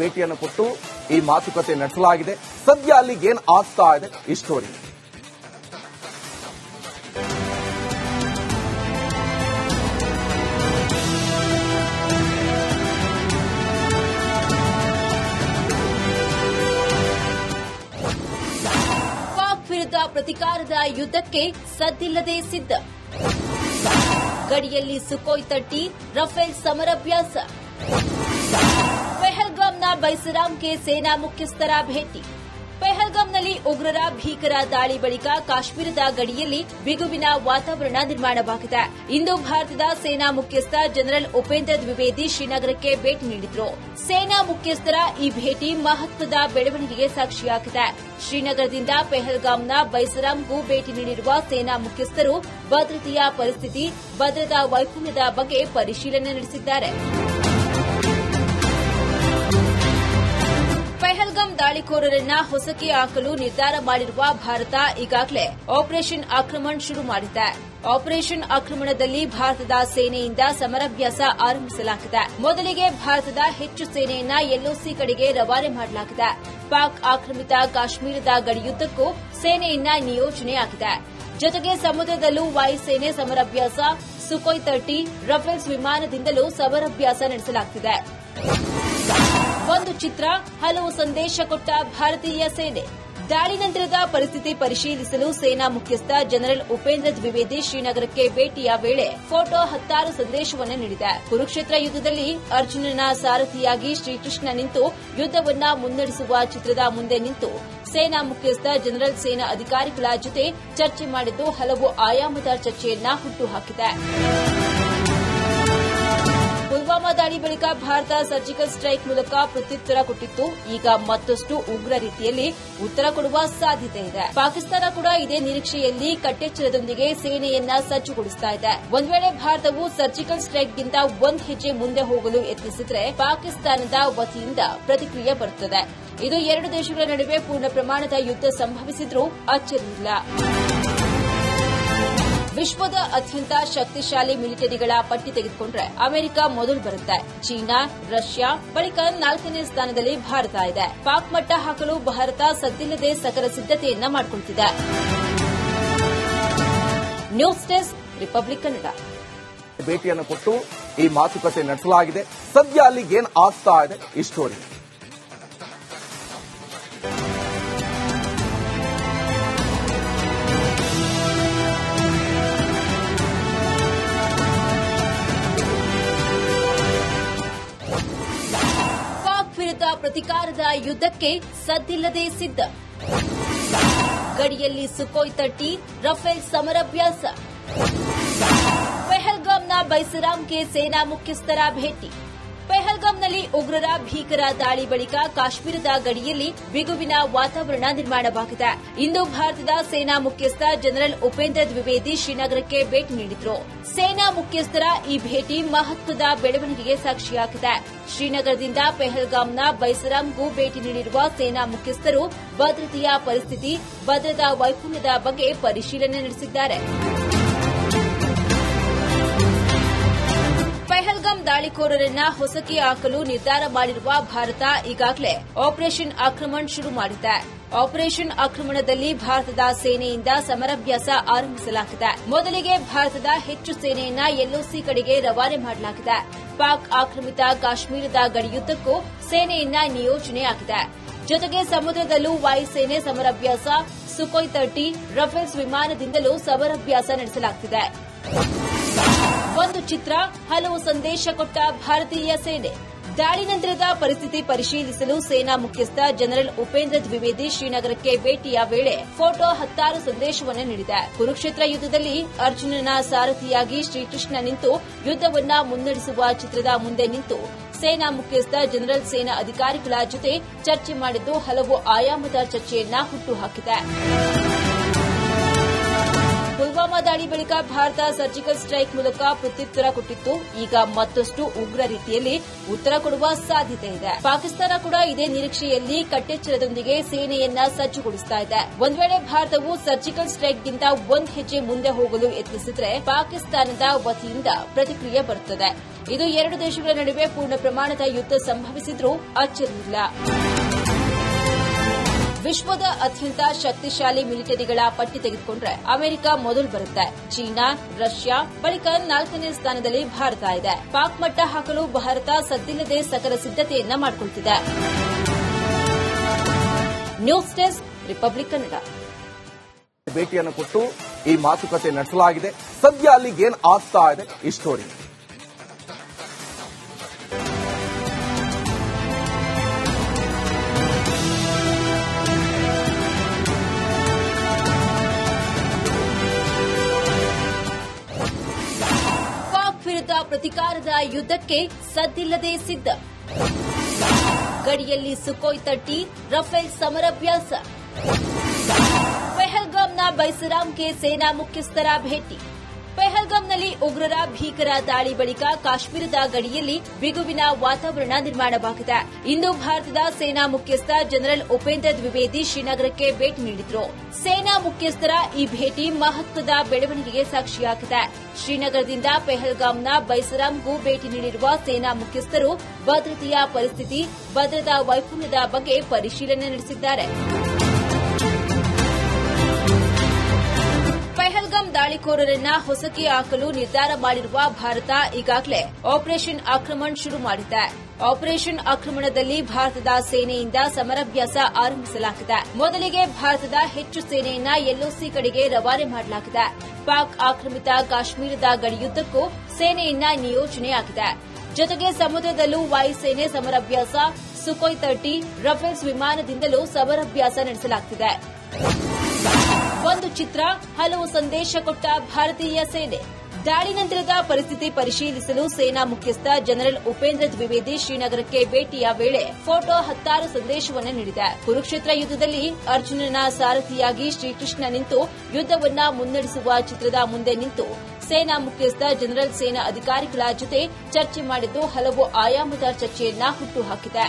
ಭೇಟಿಯನ್ನು ಕೊಟ್ಟು ಈ ಮಾತುಕತೆ ನಡೆಸಲಾಗಿದೆ. ಸದ್ಯ ಅಲ್ಲಿ ಏನ್ ಆಗ್ತಾ ಇದೆ? ಈ ಸ್ಟೋರಿ ಪ್ರತಿಕಾರದ ಯುದ್ಧಕ್ಕೆ ಸದ್ದಿಲ್ಲದೆ ಸಿದ್ಧ. ಗಡಿಯಲ್ಲಿ ಸುಕೋಯ್ ತಟ್ಟಿ, ರಫೇಲ್ ಸಮರಾಭ್ಯಾಸ. ಬೈಸರಾಮ್ಗೆ ಸೇನಾ ಮುಖ್ಯಸ್ಥರ ಭೇಟಿ. ಪೆಹಲ್ಗಾಮ್ನಲ್ಲಿ ಉಗ್ರರ ಭೀಕರ ದಾಳಿ ಬಳಿಕ ಕಾಶ್ಮೀರದ ಗಡಿಯಲ್ಲಿ ಬಿಗುವಿನ ವಾತಾವರಣ ನಿರ್ಮಾಣವಾಗಿದೆ. ಇಂದು ಭಾರತದ ಸೇನಾ ಮುಖ್ಯಸ್ಥ ಜನರಲ್ ಉಪೇಂದ್ರ ದ್ವಿವೇದಿ ಶ್ರೀನಗರಕ್ಕೆ ಭೇಟಿ ನೀಡಿದ್ರು. ಸೇನಾ ಮುಖ್ಯಸ್ಥರ ಈ ಭೇಟಿ ಮಹತ್ವದ ಬೆಳವಣಿಗೆಗೆ ಸಾಕ್ಷಿಯಾಗಿದೆ. ಶ್ರೀನಗರದಿಂದ ಪೆಹಲ್ಗಾಮ್ನ ಬೈಸರಾಮ್ಗೂ ಭೇಟಿ ನೀಡಿರುವ ಸೇನಾ ಮುಖ್ಯಸ್ಥರು ಭದ್ರತೆಯ ಪರಿಸ್ಥಿತಿ, ಭದ್ರತಾ ವೈಫಲ್ಯದ ಬಗ್ಗೆ ಪರಿಶೀಲನೆ ನಡೆಸಿದ್ದಾರೆ. ದಾಳಿಕೋರರನ್ನ ಹೊಸಕಿ ಹಾಕಲು ನಿರ್ಧಾರ ಮಾಡಿರುವ ಭಾರತ ಈಗಾಗಲೇ ಆಪರೇಷನ್ ಆಕ್ರಮಣ ಶುರು ಮಾಡಿದೆ. ಆಪರೇಷನ್ ಆಕ್ರಮಣದಲ್ಲಿ ಭಾರತದ ಸೇನೆಯಿಂದ ಸಮರಾಭ್ಯಾಸ ಆರಂಭಿಸಲಾಗಿದೆ. ಮೊದಲಿಗೆ ಭಾರತದ ಹೆಚ್ಚು ಸೇನೆಯನ್ನ ಎಲ್ಒಸಿ ಕಡೆಗೆ ರವಾನೆ ಮಾಡಲಾಗಿದೆ. ಪಾಕ್ ಆಕ್ರಮಿತ ಕಾಶ್ಮೀರದ ಗಡಿಯುದ್ದಕ್ಕೂ ಸೇನೆಯನ್ನ ನಿಯೋಜನೆಯಾಗಿದೆ. ಜೊತೆಗೆ ಸಮುದ್ರದಲ್ಲೂ ವಾಯುಸೇನೆ ಸಮರಾಭ್ಯಾಸ ಸುಕೋಯ್ ತರ್ಟಿ, ರಫೇಲ್ಸ್ ವಿಮಾನದಿಂದಲೂ ಸಮರಾಭ್ಯಾಸ ನಡೆಸಲಾಗುತ್ತಿದೆ ಒಂದು ಚಿತ್ರ, ಹಲವು ಸಂದೇಶ ಕೊಟ್ಟ ಭಾರತೀಯ ಸೇನೆ. ದಾಳಿ ನಂತರದ ಪರಿಸ್ಥಿತಿ ಪರಿಶೀಲಿಸಲು ಸೇನಾ ಮುಖ್ಯಸ್ಥ ಜನರಲ್ ಉಪೇಂದ್ರ ದ್ವಿವೇದಿ ಶ್ರೀನಗರಕ್ಕೆ ಭೇಟಿಯ ವೇಳೆ ಫೋಟೋ ಹತ್ತಾರು ಸಂದೇಶವನ್ನು ನೀಡಿದೆ. ಕುರುಕ್ಷೇತ್ರ ಯುದ್ದದಲ್ಲಿ ಅರ್ಜುನನ ಸಾರಥಿಯಾಗಿ ಶ್ರೀಕೃಷ್ಣ ನಿಂತು ಯುದ್ದವನ್ನ ಮುನ್ನಡೆಸುವ ಚಿತ್ರದ ಮುಂದೆ ನಿಂತು ಸೇನಾ ಮುಖ್ಯಸ್ಥ ಜನರಲ್ ಸೇನಾ ಅಧಿಕಾರಿಗಳ ಜೊತೆ ಚರ್ಚೆ ಮಾಡಿದ್ದು ಹಲವು ಆಯಾಮದ ಚರ್ಚೆಯನ್ನ ಹುಟ್ಟುಹಾಕಿದೆ ಪುಲ್ವಾಮಾ ದಾಳಿ ಬಳಿಕ ಭಾರತ ಸರ್ಜಿಕಲ್ ಸ್ಟ್ರೈಕ್ ಮೂಲಕ ಪ್ರತ್ಯುತ್ತರ ಕೊಟ್ಟಿತ್ತು. ಈಗ ಮತ್ತಷ್ಟು ಉಗ್ರ ರೀತಿಯಲ್ಲಿ ಉತ್ತರ ಕೊಡುವ ಸಾಧ್ಯತೆ ಇದೆ. ಪಾಕಿಸ್ತಾನ ಕೂಡ ಇದೇ ನಿರೀಕ್ಷೆಯಲ್ಲಿ ಕಟ್ಟೆಚ್ಚರದೊಂದಿಗೆ ಸೇನೆಯನ್ನ ಸಜ್ಜುಗೊಳಿಸ್ತಾ ಇದೆ. ಒಂದು ವೇಳೆ ಭಾರತವು ಸರ್ಜಿಕಲ್ ಸ್ಟ್ರೈಕ್ಗಿಂತ ಒಂದು ಹೆಜ್ಜೆ ಮುಂದೆ ಹೋಗಲು ಯತ್ನಿಸಿದ್ರೆ ಪಾಕಿಸ್ತಾನದ ವತಿಯಿಂದ ಪ್ರತಿಕ್ರಿಯೆ ಬರುತ್ತದೆ. ಇದು ಎರಡು ದೇಶಗಳ ನಡುವೆ ಪೂರ್ಣ ಪ್ರಮಾಣದ ಯುದ್ಧ ಸಂಭವಿಸಿದ್ರೂ ಅಚ್ಚರಿಯಿಲ್ಲ. ವಿಶ್ವದ ಅತ್ಯಂತ ಶಕ್ತಿಶಾಲಿ ಮಿಲಿಟರಿಗಳ ಪಟ್ಟಿ ತೆಗೆದುಕೊಂಡ್ರೆ ಅಮೆರಿಕ ಮೊದಲು ಬರುತ್ತೆ. ಚೀನಾ, ರಷ್ಯಾ, ಬಳಿಕ ನಾಲ್ಕನೇ ಸ್ಥಾನದಲ್ಲಿ ಭಾರತ ಇದೆ. ಪಾಕ್ ಮಟ್ಟ ಹಾಕಲು ಭಾರತ ಸದ್ದಿಲ್ಲದೆ ಸಕಲ ಸಿದ್ದತೆಯನ್ನ ಮಾಡಿಕೊಳ್ತಿದೆ. News desk, Republic Kannada. ಭೇಟಿಯನ್ನು ಕೊಟ್ಟು ಈ ಮಾತುಕತೆ ನಡೆಸಲಾಗಿದೆ. ಸದ್ಯ ಅಲ್ಲಿ ಏನ್ ಆಗ್ತಾ ಇದೆ? ಈ ಸ್ಟೋರಿ ಪ್ರತಿಕಾರದ ಯುದ್ಧಕ್ಕೆ ಸದ್ದಿಲ್ಲದೆ ಸಿದ್ಧ. ಗಡಿಯಲ್ಲಿ ಸುಕೋಯ್ ತಟ್ಟಿ ರಫೇಲ್ ಸಮರಾಭ್ಯಾಸ. ಪೆಹಲ್ಗಾಮ್ನ ಬೈಸರಾಮ್ಗೆ ಸೇನಾ ಮುಖ್ಯಸ್ಥರ ಭೇಟಿ. ಪೆಹಲ್ಗಾಮ್ನಲ್ಲಿ ಉಗ್ರರ ಭೀಕರ ದಾಳಿ ಬಳಿಕ ಕಾಶ್ಮೀರದ ಗಡಿಯಲ್ಲಿ ಬಿಗುವಿನ ವಾತಾವರಣ ನಿರ್ಮಾಣವಾಗಿದೆ. ಇಂದು ಭಾರತದ ಸೇನಾ ಮುಖ್ಯಸ್ಥ ಜನರಲ್ ಉಪೇಂದ್ರ ದ್ವಿವೇದಿ ಶ್ರೀನಗರಕ್ಕೆ ಭೇಟಿ ನೀಡಿದ್ರು. ಸೇನಾ ಮುಖ್ಯಸ್ಥರ ಈ ಭೇಟಿ ಮಹತ್ವದ ಬೆಳವಣಿಗೆಗೆ ಸಾಕ್ಷಿಯಾಗಿದೆ. ಶ್ರೀನಗರದಿಂದ ಪೆಹಲ್ಗಾಮ್ನ ಬೈಸರಾಮ್ಗೂ ಭೇಟಿ ನೀಡಿರುವ ಸೇನಾ ಮುಖ್ಯಸ್ಥರು ಭದ್ರತೆಯ ಪರಿಸ್ಥಿತಿ, ಭದ್ರತಾ ವೈಫಲ್ಯದ ಬಗ್ಗೆ ಪರಿಶೀಲನೆ ನಡೆಸಿದ್ದಾರೆ. ದಾಳಿಕೋರರನ್ನ ಹೊಸಕಿ ಹಾಕಲು ನಿರ್ಧಾರ ಮಾಡಿರುವ ಭಾರತ ಈಗಾಗಲೇ ಆಪರೇಷನ್ ಆಕ್ರಮಣ ಶುರು ಮಾಡಿದೆ. ಆಪರೇಷನ್ ಆಕ್ರಮಣದಲ್ಲಿ ಭಾರತದ ಸೇನೆಯಿಂದ ಸಮರಾಭ್ಯಾಸ ಆರಂಭಿಸಲಾಗಿದೆ. ಮೊದಲಿಗೆ ಭಾರತದ ಹೆಚ್ಚು ಸೇನೆಯನ್ನ ಎಲ್ಒಸಿ ಕಡೆಗೆ ರವಾನೆ ಮಾಡಲಾಗಿದೆ. ಪಾಕ್ ಆಕ್ರಮಿತ ಕಾಶ್ಮೀರದ ಗಡಿಯುದ್ದಕ್ಕೂ ಸೇನೆಯನ್ನ ನಿಯೋಜನೆಯಾಗಿದೆ ಜೊತೆಗೆ ಸಮುದ್ರದಲ್ಲೂ ವಾಯುಸೇನೆ ಸಮರಾಭ್ಯಾಸ ಸುಕೋಯ್ ತರ್ಟಿ, ರಫೇಲ್ಸ್ ವಿಮಾನದಿಂದಲೂ ಸಮರಾಭ್ಯಾಸ ನಡೆಸಲಾಗುತ್ತಿದೆ ಒಂದು ಚಿತ್ರ, ಹಲವು ಸಂದೇಶ ಕೊಟ್ಟ ಭಾರತೀಯ ಸೇನೆ. ದಾಳಿ ನಂತರದ ಪರಿಸ್ಥಿತಿ ಪರಿಶೀಲಿಸಲು ಸೇನಾ ಮುಖ್ಯಸ್ಥ ಜನರಲ್ ಉಪೇಂದ್ರ ದ್ವಿವೇದಿ ಶ್ರೀನಗರಕ್ಕೆ ಭೇಟಿಯ ವೇಳೆ ಫೋಟೋ ಹತ್ತಾರು ಸಂದೇಶವನ್ನು ನೀಡಿದೆ ಕುರುಕ್ಷೇತ್ರ ಯುದ್ದದಲ್ಲಿ ಅರ್ಜುನನ ಸಾರಥಿಯಾಗಿ ಶ್ರೀಕೃಷ್ಣ ನಿಂತು ಯುದ್ದವನ್ನ ಮುನ್ನಡೆಸುವ ಚಿತ್ರದ ಮುಂದೆ ನಿಂತು ಸೇನಾ ಮುಖ್ಯಸ್ಥ ಜನರಲ್ ಸೇನಾ ಅಧಿಕಾರಿಗಳ ಜೊತೆ ಚರ್ಚೆ ಮಾಡಿದ್ದು ಹಲವು ಆಯಾಮದ ಚರ್ಚೆಯನ್ನ ಹುಟ್ಟುಹಾಕಿದೆ ದಾಳಿ ಬಳಿಕ ಭಾರತ ಸರ್ಜಿಕಲ್ ಸ್ಟ್ರೈಕ್ ಮೂಲಕ ಪ್ರತ್ಯುತ್ತರ ಕೊಟ್ಟಿತ್ತು. ಈಗ ಮತ್ತಷ್ಟು ಉಗ್ರ ರೀತಿಯಲ್ಲಿ ಉತ್ತರ ಕೊಡುವ ಸಾಧ್ಯತೆ ಇದೆ. ಪಾಕಿಸ್ತಾನ ಕೂಡ ಇದೇ ನಿರೀಕ್ಷೆಯಲ್ಲಿ ಕಟ್ಟೆಚ್ಚರದೊಂದಿಗೆ ಸೇನೆಯನ್ನ ಸಜ್ಜುಗೊಳಿಸ್ತಾ ಇದೆ. ಒಂದ್ ವೇಳೆ ಭಾರತವು ಸರ್ಜಿಕಲ್ ಸ್ಟ್ರೈಕ್ಗಿಂತ ಒಂದ್ ಹೆಜ್ಜೆ ಮುಂದೆ ಹೋಗಲು ಯತ್ನಿಸಿದ್ರೆ ಪಾಕಿಸ್ತಾನದ ವತಿಯಿಂದ ಪ್ರತಿಕ್ರಿಯೆ ಬರುತ್ತದೆ. ಇದು ಎರಡು ದೇಶಗಳ ನಡುವೆ ಪೂರ್ಣ ಪ್ರಮಾಣದ ಯುದ್ಧ ಸಂಭವಿಸಿದ್ರೂ ಅಚ್ಚರಿಯಿಲ್ಲ. ವಿಶ್ವದ ಅತ್ಯಂತ ಶಕ್ತಿಶಾಲಿ ಮಿಲಿಟರಿಗಳ ಪಟ್ಟಿ ತೆಗೆದುಕೊಂಡ್ರೆ ಅಮೆರಿಕ ಮೊದಲು ಬರುತ್ತೆ. ಚೀನಾ, ರಷ್ಯಾ, ಬಳಿಕ ನಾಲ್ಕನೇ ಸ್ಥಾನದಲ್ಲಿ ಭಾರತ ಇದೆ. ಪಾಕ್ ಮಟ್ಟ ಹಾಕಲು ಭಾರತ ಸದ್ದಿಲ್ಲದೆ ಸಕಲ ಸಿದ್ದತೆಯನ್ನ ಮಾಡಿಕೊಳ್ತಿದೆ. News desk, Republic Kannada. ಭೇಟಿಯನ್ನು ಕೊಟ್ಟು ಈ ಮಾತುಕತೆ ನಡೆಸಲಾಗಿದೆ. ಸದ್ಯ ಅಲ್ಲಿಗೆ ಏನ್ ಆಗ್ತಾ ಇದೆ? ಈ ಸ್ಟೋರಿ ಪ್ರತಿಕಾರದ ಯುದ್ಧಕ್ಕೆ ಸದ್ದಿಲ್ಲದೆ ಸಿದ್ಧ. ಗಡಿಯಲ್ಲಿ ಸುಕೋಯ್ ತಟ್ಟಿ ರಫೇಲ್ ಸಮರಾಭ್ಯಾಸ ಪೆಹಲ್ಗಾಮ್ನ ಬೈಸರಾಮ್ಗೆ ಸೇನಾ ಮುಖ್ಯಸ್ಥರ ಭೇಟಿ. ಪೆಹಲ್ಗಾಮ್ನಲ್ಲಿ ಉಗ್ರರ ಭೀಕರ ದಾಳಿ ಬಳಿಕ ಕಾಶ್ಮೀರದ ಗಡಿಯಲ್ಲಿ ಬಿಗುವಿನ ವಾತಾವರಣ ನಿರ್ಮಾಣವಾಗಿದೆ. ಇಂದು ಭಾರತದ ಸೇನಾ ಮುಖ್ಯಸ್ಥ ಜನರಲ್ ಉಪೇಂದ್ರ ದ್ವಿವೇದಿ ಶ್ರೀನಗರಕ್ಕೆ ಭೇಟಿ ನೀಡಿದ್ರು. ಸೇನಾ ಮುಖ್ಯಸ್ಥರ ಈ ಭೇಟಿ ಮಹತ್ವದ ಬೆಳವಣಿಗೆಗೆ ಸಾಕ್ಷಿಯಾಗಿದೆ. ಶ್ರೀನಗರದಿಂದ ಪೆಹಲ್ಗಾಮ್ನ ಬೈಸರಾಮ್ಗೂ ಭೇಟಿ ನೀಡಿರುವ ಸೇನಾ ಮುಖ್ಯಸ್ಥರು ಭದ್ರತೆಯ ಪರಿಸ್ಥಿತಿ, ಭದ್ರತಾ ವೈಫಲ್ಯದ ಬಗ್ಗೆ ಪರಿಶೀಲನೆ ನಡೆಸಿದ್ದಾರೆ. ದಾಳಿಕೋರರನ್ನ ಹೊಸಕಿ ಹಾಕಲು ನಿರ್ಧಾರ ಮಾಡಿರುವ ಭಾರತ ಈಗಾಗಲೇ ಆಪರೇಷನ್ ಆಕ್ರಮಣ ಶುರು ಮಾಡಿದೆ. ಆಪರೇಷನ್ ಆಕ್ರಮಣದಲ್ಲಿ ಭಾರತದ ಸೇನೆಯಿಂದ ಸಮರಾಭ್ಯಾಸ ಆರಂಭಿಸಲಾಗಿದೆ. ಮೊದಲಿಗೆ ಭಾರತದ ಹೆಚ್ಚು ಸೇನೆಯನ್ನ ಎಲ್ಒಸಿ ಕಡೆಗೆ ರವಾನೆ ಮಾಡಲಾಗಿದೆ. ಪಾಕ್ ಆಕ್ರಮಿತ ಕಾಶ್ಮೀರದ ಗಡಿಯುದ್ದಕ್ಕೂ ಸೇನೆಯನ್ನ ನಿಯೋಜನೆಯಾಗಿದೆ. ಜೊತೆಗೆ ಸಮುದ್ರದಲ್ಲೂ ವಾಯುಸೇನೆ ಸಮರಾಭ್ಯಾಸ ಸುಕೋಯ್ ತರ್ಟಿ, ರಫೇಲ್ಸ್ ವಿಮಾನದಿಂದಲೂ ಸಮರಾಭ್ಯಾಸ ನಡೆಸಲಾಗುತ್ತಿದೆ ಒಂದು ಚಿತ್ರ ಹಲವು ಸಂದೇಶ ಕೊಟ್ಟ ಭಾರತೀಯ ಸೇನೆ. ದಾಳಿ ನಂತರದ ಪರಿಸ್ಥಿತಿ ಪರಿಶೀಲಿಸಲು ಸೇನಾ ಮುಖ್ಯಸ್ಥ ಜನರಲ್ ಉಪೇಂದ್ರ ದ್ವಿವೇದಿ ಶ್ರೀನಗರಕ್ಕೆ ಭೇಟಿಯ ವೇಳೆ ಫೋಟೋ ಹತ್ತಾರು ಸಂದೇಶವನ್ನು ನೀಡಿದೆ. ಕುರುಕ್ಷೇತ್ರ ಯುದ್ದದಲ್ಲಿ ಅರ್ಜುನನ ಸಾರಥಿಯಾಗಿ ಶ್ರೀಕೃಷ್ಣ ನಿಂತು ಯುದ್ಧವನ್ನ ಮುನ್ನಡೆಸುವ ಚಿತ್ರದ ಮುಂದೆ ನಿಂತು ಸೇನಾ ಮುಖ್ಯಸ್ಥ ಜನರಲ್ ಸೇನಾ ಅಧಿಕಾರಿಗಳ ಜೊತೆ ಚರ್ಚೆ ಮಾಡಿದ್ದು ಹಲವು ಆಯಾಮದ ಚರ್ಚೆಯನ್ನ ಹುಟ್ಟುಹಾಕಿದೆ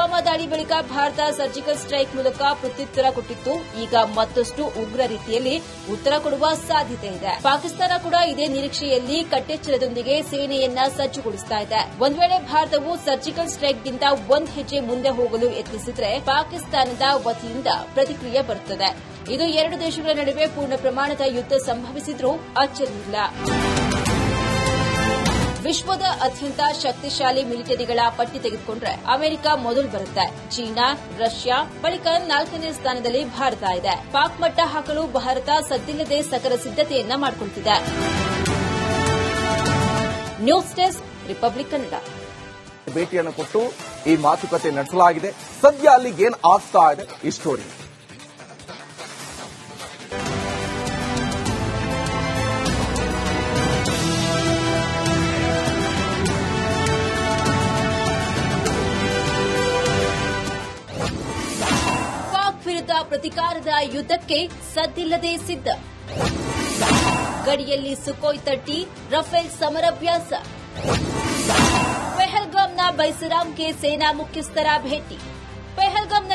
ಪುಲ್ವಾಮಾ ದಾಳಿ ಬಳಿಕ ಭಾರತ ಸರ್ಜಿಕಲ್ ಸ್ಟ್ರೈಕ್ ಮೂಲಕ ಪ್ರತ್ಯುತ್ತರ ಕೊಟ್ಟಿತ್ತು. ಈಗ ಮತ್ತಷ್ಟು ಉಗ್ರ ರೀತಿಯಲ್ಲಿ ಉತ್ತರ ಕೊಡುವ ಸಾಧ್ಯತೆ ಇದೆ. ಪಾಕಿಸ್ತಾನ ಕೂಡ ಇದೇ ನಿರೀಕ್ಷೆಯಲ್ಲಿ ಕಟ್ಟೆಚ್ಚರದೊಂದಿಗೆ ಸೇನೆಯನ್ನ ಸಜ್ಜುಗೊಳಿಸ್ತಾ ಇದೆ. ಒಂದು ವೇಳೆ ಭಾರತವು ಸರ್ಜಿಕಲ್ ಸ್ಟ್ರೈಕ್ಗಿಂತ ಒಂದು ಹೆಜ್ಜೆ ಮುಂದೆ ಹೋಗಲು ಯತ್ನಿಸಿದ್ರೆ ಪಾಕಿಸ್ತಾನದ ವತಿಯಿಂದ ಪ್ರತಿಕ್ರಿಯೆ ಬರುತ್ತದೆ. ಇದು ಎರಡು ದೇಶಗಳ ನಡುವೆ ಪೂರ್ಣ ಪ್ರಮಾಣದ ಯುದ್ಧ ಸಂಭವಿಸಿದ್ರೂ ಅಚ್ಚರಿಯಿಲ್ಲ ವಿಶ್ವದ ಅತ್ಯಂತ ಶಕ್ತಿಶಾಲಿ ಮಿಲಿಟರಿಗಳ ಪಟ್ಟಿ ತೆಗೆದುಕೊಂಡ್ರೆ ಅಮೆರಿಕ ಮೊದಲು ಬರುತ್ತೆ. ಚೀನಾ, ರಷ್ಯಾ, ಬಳಿಕ ನಾಲ್ಕನೇ ಸ್ಥಾನದಲ್ಲಿ ಭಾರತ ಇದೆ. ಪಾಕ್ ಮಟ್ಟ ಹಾಕಲು ಭಾರತ ಸದ್ದಿಲ್ಲದೆ ಸಕಲ ಸಿದ್ದತೆಯನ್ನ ಮಾಡಿಕೊಳ್ತಿದೆ. News desk, Republic Kannada. ಭೇಟಿಯನ್ನು ಕೊಟ್ಟು ಈ ಮಾತುಕತೆ ನಡೆಸಲಾಗಿದೆ. ಸದ್ಯ ಅಲ್ಲಿಗೆ ಏನ್ ಆಗ್ತಾ ಇದೆ? ಈ ಸ್ಟೋರಿ ಪ್ರತಿಕಾರದ ಯುದ್ಧಕ್ಕೆ ಸದ್ದಿಲ್ಲದೆ ಸಿದ್ಧ. ಗಡಿಯಲ್ಲಿ ಸುಕೋಯ್ ತಟ್ಟಿ ರಫೇಲ್ ಸಮರಾಭ್ಯಾಸ. ಪೆಹಲ್ಗಾಮ್ನ ಬೈಸರಾಮ್ಗೆ ಸೇನಾ ಮುಖ್ಯಸ್ಥರ ಭೇಟಿ.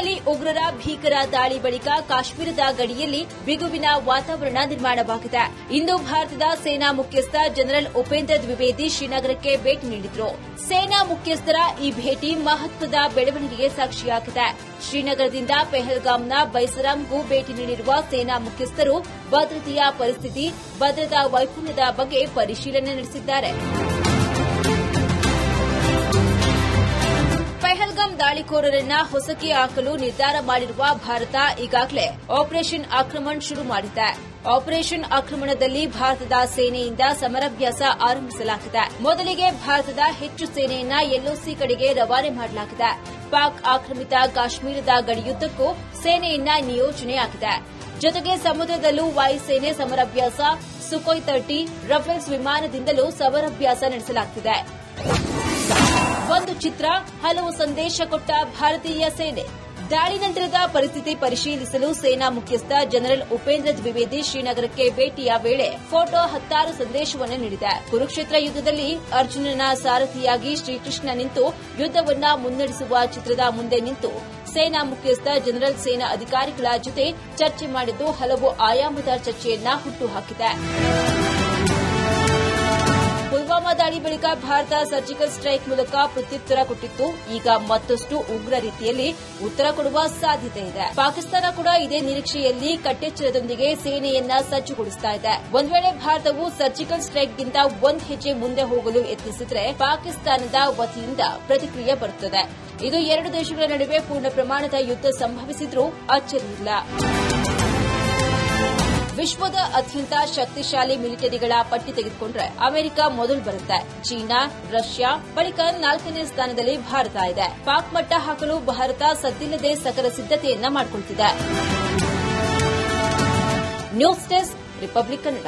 ಪೆಹಲ್ಗಾಮ್ನಲ್ಲಿ ಉಗ್ರರ ಭೀಕರ ದಾಳಿ ಬಳಿಕ ಕಾಶ್ಮೀರದ ಗಡಿಯಲ್ಲಿ ಬಿಗುವಿನ ವಾತಾವರಣ ನಿರ್ಮಾಣವಾಗಿದೆ. ಇಂದು ಭಾರತದ ಸೇನಾ ಮುಖ್ಯಸ್ಥ ಜನರಲ್ ಉಪೇಂದ್ರ ದ್ವಿವೇದಿ ಶ್ರೀನಗರಕ್ಕೆ ಭೇಟಿ ನೀಡಿದ್ರು. ಸೇನಾ ಮುಖ್ಯಸ್ಥರ ಈ ಭೇಟಿ ಮಹತ್ವದ ಬೆಳವಣಿಗೆಗೆ ಸಾಕ್ಷಿಯಾಗಿದೆ. ಶ್ರೀನಗರದಿಂದ ಪೆಹಲ್ಗಾಮ್ನ ಬೈಸರಾಮ್ಗೂ ಭೇಟಿ ನೀಡಿರುವ ಸೇನಾ ಮುಖ್ಯಸ್ಥರು ಭದ್ರತೆಯ ಪರಿಸ್ಥಿತಿ, ಭದ್ರತಾ ವೈಫಲ್ಯದ ಬಗ್ಗೆ ಪರಿಶೀಲನೆ ನಡೆಸಿದ್ದಾರೆ. ದಾಳಿಕೋರರನ್ನ ಹೊಸಕಿ ಹಾಕಲು ನಿರ್ಧಾರ ಮಾಡಿರುವ ಭಾರತ ಈಗಾಗಲೇ ಆಪರೇಷನ್ ಆಕ್ರಮಣ ಶುರು ಮಾಡಿದೆ. ಆಪರೇಷನ್ ಆಕ್ರಮಣದಲ್ಲಿ ಭಾರತದ ಸೇನೆಯಿಂದ ಸಮರಾಭ್ಯಾಸ ಆರಂಭಿಸಲಾಗಿದೆ. ಮೊದಲಿಗೆ ಭಾರತದ ಹೆಚ್ಚು ಸೇನೆಯನ್ನ ಎಲ್ಒಸಿ ಕಡೆಗೆ ರವಾನೆ ಮಾಡಲಾಗಿದೆ. ಪಾಕ್ ಆಕ್ರಮಿತ ಕಾಶ್ಮೀರದ ಗಡಿಯುದ್ದಕ್ಕೂ ಸೇನೆಯನ್ನ ನಿಯೋಜನೆಯಾಗಿದೆ. ಜೊತೆಗೆ ಸಮುದ್ರದಲ್ಲೂ ವಾಯುಸೇನೆ ಸಮರಾಭ್ಯಾಸ ಸುಕೋಯ್ ತರ್ಟಿ ರಫೇಲ್ಸ್ ವಿಮಾನದಿಂದಲೂ ಸಮರಾಭ್ಯಾಸ ನಡೆಸಲಾಗುತ್ತಿದೆ ಒಂದು ಚಿತ್ರ, ಹಲವು ಸಂದೇಶ ಕೊಟ್ಟ ಭಾರತೀಯ ಸೇನೆ. ದಾಳಿ ನಂತರದ ಪರಿಸ್ಥಿತಿ ಪರಿಶೀಲಿಸಲು ಸೇನಾ ಮುಖ್ಯಸ್ಥ ಜನರಲ್ ಉಪೇಂದ್ರ ದ್ವಿವೇದಿ ಶ್ರೀನಗರಕ್ಕೆ ಭೇಟಿಯ ವೇಳೆ ಫೋಟೋ ಹತ್ತಾರು ಸಂದೇಶವನ್ನು ನೀಡಿದೆ. ಕುರುಕ್ಷೇತ್ರ ಯುದ್ದದಲ್ಲಿ ಅರ್ಜುನನ ಸಾರಥಿಯಾಗಿ ಶ್ರೀಕೃಷ್ಣ ನಿಂತು ಯುದ್ಧವನ್ನ ಮುನ್ನಡೆಸುವ ಚಿತ್ರದ ಮುಂದೆ ನಿಂತು ಸೇನಾ ಮುಖ್ಯಸ್ಥ ಜನರಲ್ ಸೇನಾ ಅಧಿಕಾರಿಗಳ ಜೊತೆ ಚರ್ಚೆ ಮಾಡಿದ್ದು ಹಲವು ಆಯಾಮದ ಚರ್ಚೆಯನ್ನ ಹುಟ್ಟುಹಾಕಿದೆ ಪುಲ್ವಾಮಾ ದಾಳಿ ಬಳಿಕ ಭಾರತ ಸರ್ಜಿಕಲ್ ಸ್ಟ್ರೈಕ್ ಮೂಲಕ ಪ್ರತ್ಯುತ್ತರ ಕೊಟ್ಟಿತ್ತು. ಈಗ ಮತ್ತಷ್ಟು ಉಗ್ರ ರೀತಿಯಲ್ಲಿ ಉತ್ತರ ಕೊಡುವ ಸಾಧ್ಯತೆ ಇದೆ. ಪಾಕಿಸ್ತಾನ ಕೂಡ ಇದೇ ನಿರೀಕ್ಷೆಯಲ್ಲಿ ಕಟ್ಟೆಚ್ಚರದೊಂದಿಗೆ ಸೇನೆಯನ್ನ ಸಜ್ಜುಗೊಳಿಸ್ತಾ ಇದೆ. ಒಂದು ವೇಳೆ ಭಾರತವು ಸರ್ಜಿಕಲ್ ಸ್ಟ್ರೈಕ್ಗಿಂತ ಒಂದು ಹೆಜ್ಜೆ ಮುಂದೆ ಹೋಗಲು ಯತ್ನಿಸಿದ್ರೆ ಪಾಕಿಸ್ತಾನದ ವತಿಯಿಂದ ಪ್ರತಿಕ್ರಿಯೆ ಬರುತ್ತದೆ. ಇದು ಎರಡು ದೇಶಗಳ ನಡುವೆ ಪೂರ್ಣ ಪ್ರಮಾಣದ ಯುದ್ಧ ಸಂಭವಿಸಿದ್ರೂ ಅಚ್ಚರಿಯಿಲ್ಲ. ವಿಶ್ವದ ಅತ್ಯಂತ ಶಕ್ತಿಶಾಲಿ ಮಿಲಿಟರಿಗಳ ಪಟ್ಟಿ ತೆಗೆದುಕೊಂಡ್ರೆ ಅಮೆರಿಕ ಮೊದಲು ಬರುತ್ತೆ. ಚೀನಾ, ರಷ್ಯಾ, ಬಳಿಕ ನಾಲ್ಕನೇ ಸ್ಥಾನದಲ್ಲಿ ಭಾರತ ಇದೆ. ಪಾಕ್ ಮಟ್ಟ ಹಾಕಲು ಭಾರತ ಸದ್ದಿಲ್ಲದೆ ಸಕಲ ಸಿದ್ದತೆಯನ್ನ ಮಾಡಿಕೊಳ್ತಿದೆ. News desk, Republic Kannada.